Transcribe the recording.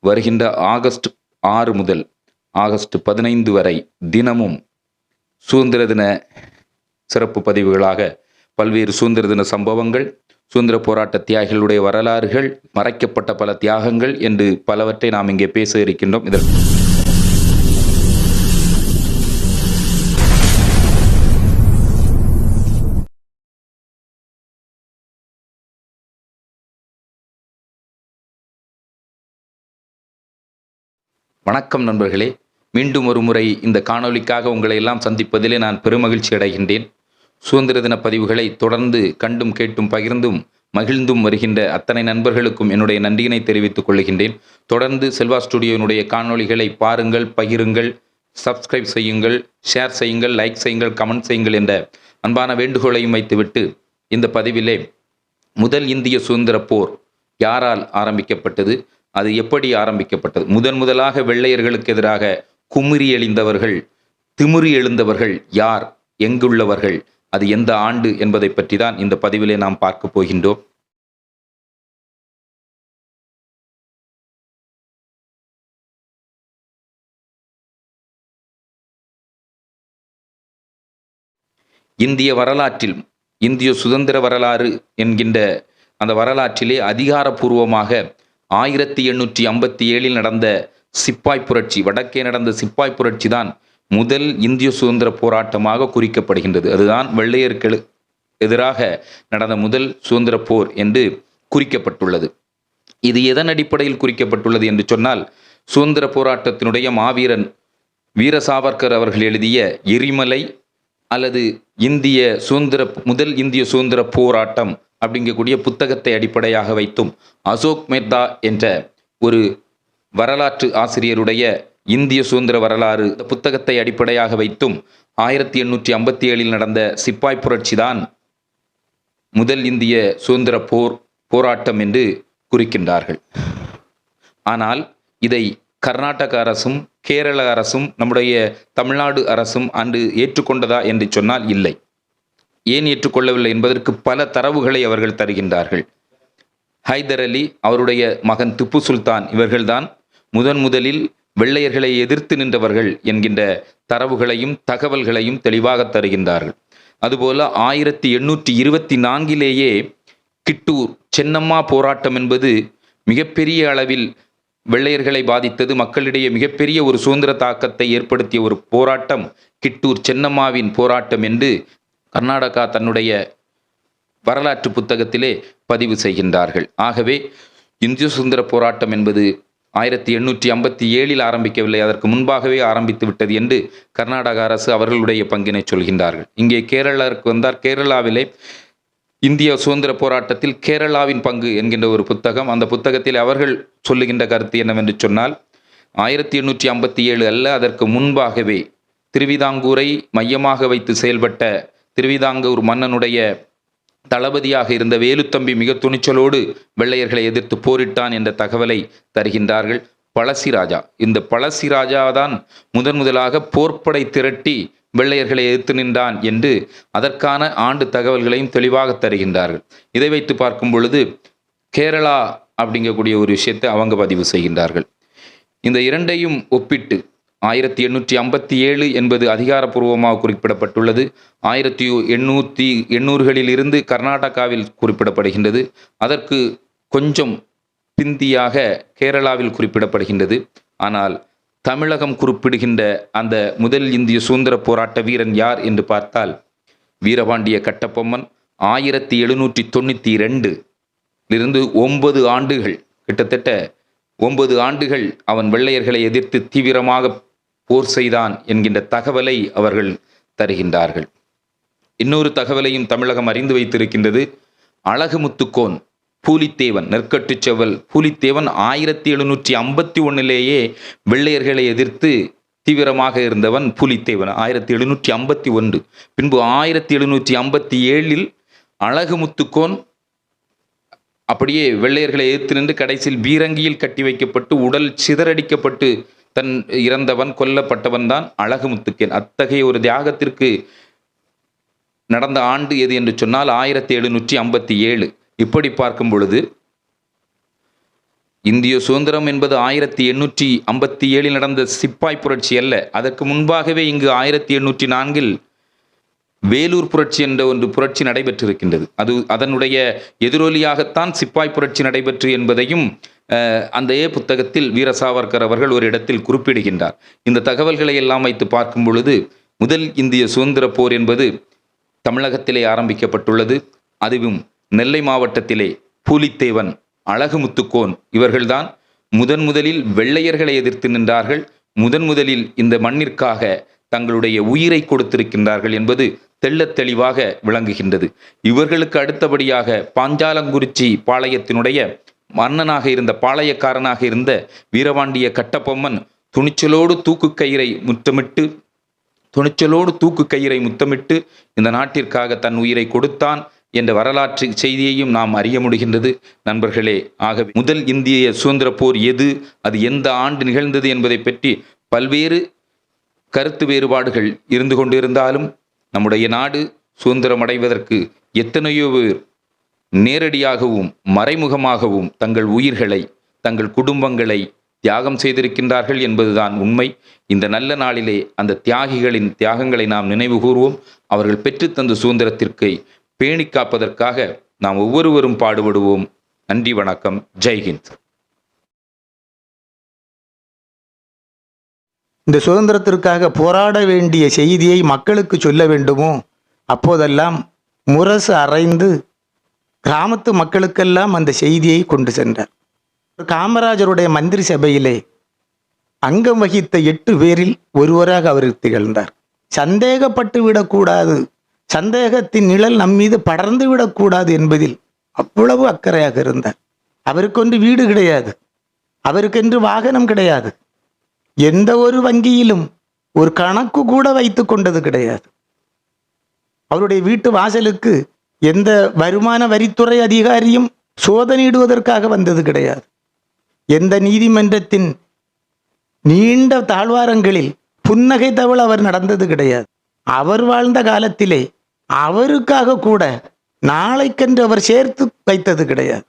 வருகின்ற ஆகஸ்ட் ஆறு முதல் ஆகஸ்ட் பதினைந்து வரை தினமும் சுதந்திர தின சிறப்பு பதிவுகளாக பல்வேறு சுதந்திர தின சம்பவங்கள் சுதந்திர போராட்ட தியாகிகளுடைய வரலாறுகள் மறைக்கப்பட்ட பல தியாகங்கள் என்று பலவற்றை நாம் இங்கே பேச இருக்கின்றோம். இதற்கு வணக்கம் நண்பர்களே. மீண்டும் ஒரு முறை இந்த காணொளிக்காக உங்களை எல்லாம் சந்திப்பதிலே நான் பெருமகிழ்ச்சி அடைகின்றேன். சுதந்திர தின பதிவுகளை தொடர்ந்து கண்டும் கேட்டும் பகிர்ந்தும் மகிழ்ந்தும் வருகின்ற அத்தனை நண்பர்களுக்கும் என்னுடைய நன்றியினை தெரிவித்துக் கொள்கின்றேன். தொடர்ந்து செல்வா ஸ்டுடியோனுடைய காணொளிகளை பாருங்கள் பகிருங்கள் சப்ஸ்கிரைப் செய்யுங்கள் ஷேர் செய்யுங்கள் லைக் செய்யுங்கள் கமெண்ட் செய்யுங்கள் என்ற அன்பான வேண்டுகோளையும் வைத்துவிட்டு இந்த பதிவிலே முதல் இந்திய சுதந்திர போர் யாரால் ஆரம்பிக்கப்பட்டது? அது எப்படி ஆரம்பிக்கப்பட்டது? முதன் முதலாக வெள்ளையர்களுக்கு எதிராக குமுறி எழுந்தவர்கள் திமிறி எழுந்தவர்கள் யார்? எங்குள்ளவர்கள்? அது எந்த ஆண்டு என்பதை பற்றி தான் இந்த பதிவிலே நாம் பார்க்க போகின்றோம். இந்திய வரலாற்றில் இந்திய சுதந்திர வரலாறு என்கின்ற அந்த வரலாற்றிலே அதிகாரப்பூர்வமாக ஆயிரத்தி எண்ணூற்றி ஐம்பத்தி ஏழில் நடந்த சிப்பாய் புரட்சி வடக்கே நடந்த சிப்பாய் புரட்சி தான் முதல் இந்திய சுதந்திர போராட்டமாக குறிக்கப்படுகின்றது. அதுதான் வெள்ளையர்கள் எதிராக நடந்த முதல் சுதந்திர போர் என்று குறிக்கப்பட்டுள்ளது. இது எதன் அடிப்படையில் குறிக்கப்பட்டுள்ளது என்று சொன்னால் சுதந்திர போராட்டத்தினுடைய மாவீரன் வீர சாவர்கர் அவர்கள் எழுதிய எரிமலை அல்லது இந்திய சுதந்திர முதல் இந்திய சுதந்திர போராட்டம் அப்படிங்கக்கூடிய புத்தகத்தை அடிப்படையாக வைத்தும் அசோக் மேத்தா என்ற ஒரு வரலாற்று ஆசிரியருடைய இந்திய சுதந்திர வரலாறு இந்த புத்தகத்தை அடிப்படையாக வைத்தும் ஆயிரத்தி எண்ணூற்றி ஐம்பத்தி ஏழில் நடந்த சிப்பாய் புரட்சி தான் முதல் இந்திய சுதந்திர போர் போராட்டம் என்று குறிக்கின்றார்கள். ஆனால் இதை கர்நாடக அரசும் கேரள அரசும் நம்முடைய தமிழ்நாடு அரசும் அன்று ஏற்றுக்கொண்டதா என்று சொன்னால் இல்லை. ஏன் ஏற்றுக்கொள்ளவில்லை என்பதற்கு பல தரவுகளை அவர்கள் தருகின்றார்கள். ஹைதர் அலி அவருடைய மகன் திப்பு சுல்தான் இவர்கள்தான் முதன் முதலில் வெள்ளையர்களை எதிர்த்து நின்றவர்கள் என்கின்ற தரவுகளையும் தகவல்களையும் தெளிவாக தருகின்றார்கள். அதுபோல ஆயிரத்தி எண்ணூற்றி இருபத்தி நான்கிலேயே கிட்டூர் சென்னம்மா போராட்டம் என்பது மிகப்பெரிய அளவில் வெள்ளையர்களை பாதித்தது. மக்களிடையே மிகப்பெரிய ஒரு சுதந்திர தாக்கத்தை ஏற்படுத்திய ஒரு போராட்டம் கிட்டூர் சென்னம்மாவின் போராட்டம் என்று கர்நாடகா தன்னுடைய வரலாற்று புத்தகத்திலே பதிவு செய்கின்றார்கள். ஆகவே இந்திய சுதந்திர போராட்டம் என்பது ஆயிரத்தி எண்ணூற்றி ஐம்பத்தி ஏழில் ஆரம்பிக்கவில்லை அதற்கு முன்பாகவே ஆரம்பித்து விட்டது என்று கர்நாடக அரசு அவர்களுடைய பங்கினை சொல்கின்றார்கள். இங்கே கேரளாவிற்கு வந்தார். கேரளாவிலே இந்திய சுதந்திர போராட்டத்தில் கேரளாவின் பங்கு என்கின்ற ஒரு புத்தகம். அந்த புத்தகத்தில் அவர்கள் சொல்லுகின்ற கருத்து என்னவென்று சொன்னால் ஆயிரத்தி எண்ணூற்றி ஐம்பத்தி ஏழு அல்ல அதற்கு முன்பாகவே திருவிதாங்கூரை மையமாக வைத்து செயல்பட்ட திருவிதாங்கூர் மன்னனுடைய தளபதியாக இருந்த வேலுத்தம்பி மிக துணிச்சலோடு வெள்ளையர்களை எதிர்த்து போரிட்டான் என்ற தகவலை தருகின்றார்கள். பழசிராஜா இந்த பழசிராஜா தான் முதன் முதலாக போர்ப்படை திரட்டி வெள்ளையர்களை எதிர்த்து நின்றான் என்று அதற்கான ஆண்டு தகவல்களையும் தெளிவாக தருகின்றார்கள். இதை வைத்து பார்க்கும் பொழுது கேரளா அப்படிங்கக்கூடிய ஒரு விஷயத்தை அவங்க பதிவு செய்கின்றார்கள். இந்த இரண்டையும் ஒப்பிட்டு ஆயிரத்தி எண்ணூற்றி ஐம்பத்தி ஏழு என்பது அதிகாரப்பூர்வமாக குறிப்பிடப்பட்டுள்ளது. ஆயிரத்தி எண்ணூற்றி எண்ணூறுகளில் இருந்து கர்நாடகாவில் குறிப்பிடப்படுகின்றது. அதற்கு கொஞ்சம் பிந்தியாக கேரளாவில் குறிப்பிடப்படுகின்றது. ஆனால் தமிழகம் குறிப்பிடுகின்ற அந்த முதல் இந்திய சுதந்திர போராட்ட வீரன் யார் என்று பார்த்தால் வீரபாண்டிய கட்டபொம்மன் ஆயிரத்தி எழுநூற்றி தொண்ணூற்றி ரெண்டுலிருந்து ஒன்பது ஆண்டுகள் கிட்டத்தட்ட ஒன்பது ஆண்டுகள் அவன் வெள்ளையர்களை எதிர்த்து தீவிரமாக போர் செய்தான் என்கின்ற தகவலை அவர்கள் தருகின்றார்கள். இன்னொரு தகவலையும் தமிழகம் அறிந்து வைத்திருக்கின்றது. அழகுமுத்துக்கோன் பூலித்தேவன் நெற்கட்டுச் செவல் பூலித்தேவன் ஆயிரத்தி எழுநூற்றி ஐம்பத்தி ஒன்னிலேயே வெள்ளையர்களை எதிர்த்து தீவிரமாக இருந்தவன் பூலித்தேவன். ஆயிரத்தி எழுநூற்றி ஐம்பத்தி ஒன்று. பின்பு ஆயிரத்தி எழுநூற்றி ஐம்பத்தி ஏழில் அழகுமுத்துக்கோன் அப்படியே வெள்ளையர்களை எதிர்த்து நின்று கடைசியில் பீரங்கியில் கட்டி வைக்கப்பட்டு உடல் சிதறடிக்கப்பட்டு தன் இறந்தவன் கொல்லப்பட்டவன் தான் அழகுமுத்துக்கேன் அத்தகைய ஒரு தியாகத்திற்கு நடந்த ஆண்டு எது என்று சொன்னால் ஆயிரத்தி எழுநூற்றி ஐம்பத்தி ஏழு இப்படி பார்க்கும் பொழுது இந்திய சுதந்திரம் என்பது ஆயிரத்தி எண்ணூற்றி ஐம்பத்தி ஏழில் நடந்த சிப்பாய் புரட்சி அல்ல. அதற்கு முன்பாகவே இங்கு ஆயிரத்தி எண்ணூற்றி நான்கில் வேலூர் புரட்சி என்ற ஒன்று புரட்சி நடைபெற்றிருக்கின்றது. அது அதனுடைய எதிரொலியாகத்தான் சிப்பாய் புரட்சி நடைபெற்று என்பதையும் அந்த ஏ புத்தகத்தில் வீர சாவர்கர் அவர்கள் ஒரு இடத்தில் குறிப்பிடுகின்றார். இந்த தகவல்களை எல்லாம் வைத்து பார்க்கும் பொழுது முதல் இந்திய சுதந்திர போர் என்பது தமிழகத்திலே ஆரம்பிக்கப்பட்டுள்ளது. அதுவும் நெல்லை மாவட்டத்திலே பூலித்தேவன் அழகுமுத்துக்கோன் இவர்கள்தான் முதன் முதலில் வெள்ளையர்களை எதிர்த்து நின்றார்கள். முதன் முதலில் இந்த மண்ணிற்காக தங்களுடைய உயிரை கொடுத்திருக்கின்றார்கள் என்பது தெள்ளத் தெளிவாக விளங்குகின்றது. இவர்களுக்கு அடுத்தபடியாக பாஞ்சாலங்குறிச்சி பாளையத்தினுடைய மன்னனாக இருந்த பாளையக்காரனாக இருந்த வீரபாண்டிய கட்டபொம்மன் துணிச்சலோடு தூக்கு கயிறை முத்தமிட்டு துணிச்சலோடு தூக்கு கயிறை முத்தமிட்டு இந்த நாட்டிற்காக தன் உயிரை கொடுத்தான் என்ற வரலாற்று செய்தியையும் நாம் அறிய முடிகின்றது. நண்பர்களே ஆகவே முதல் இந்திய சுதந்திர போர் எது? அது எந்த ஆண்டு நிகழ்ந்தது என்பதை பற்றி பல்வேறு கருத்து வேறுபாடுகள் இருந்து கொண்டிருந்தாலும் நம்முடைய நாடு சுதந்திரம் அடைவதற்கு எத்தனையோ பேர் நேரடியாகவும் மறைமுகமாகவும் தங்கள் உயிர்களை தங்கள் குடும்பங்களை தியாகம் செய்திருக்கின்றார்கள் என்பதுதான் உண்மை. இந்த நல்ல நாளிலே அந்த தியாகிகளின் தியாகங்களை நாம் நினைவு கூர்வோம். அவர்கள் பெற்றுத்தந்த சுதந்திரத்திற்கு பேணி காப்பதற்காக நாம் ஒவ்வொருவரும் பாடுபடுவோம். நன்றி வணக்கம். ஜெய்ஹிந்த் இந்த சுதந்திரத்திற்காக போராட வேண்டிய செய்தியை மக்களுக்கு சொல்ல வேண்டுமோ? அப்போதெல்லாம் முரசு அறைந்து கிராமத்து மக்களுக்கெல்லாம் அந்த செய்தியை கொண்டு சென்றார். காமராஜருடைய மந்திரி சபையிலே அங்கம் வகித்த எட்டு பேரில் ஒருவராக அவர் திகழ்ந்தார். சந்தேகப்பட்டு விடக்கூடாது. சந்தேகத்தின் நிழல் நம் மீது படர்ந்து விடக்கூடாது என்பதில் அவ்வளவு அக்கறையாக இருந்தார். அவருக்கொன்று வீடு கிடையாது. அவருக்கென்று வாகனம் கிடையாது. எந்த ஒரு வங்கியிலும் ஒரு கணக்கு கூட வைத்து கொண்டது கிடையாது. அவருடைய வீட்டு வாசலுக்கு எந்த வருமான வரித்துறை அதிகாரியும் சோதனையிடுவதற்காக வந்தது கிடையாது. எந்த நீதிமன்றத்தின் நீண்ட தாழ்வாரங்களில் புன்னகை தவள் அவர் நடந்தது கிடையாது. அவர் வாழ்ந்த காலத்திலே அவருக்காக கூட நாளைக்கென்று அவர் சேர்த்து வைத்தது கிடையாது.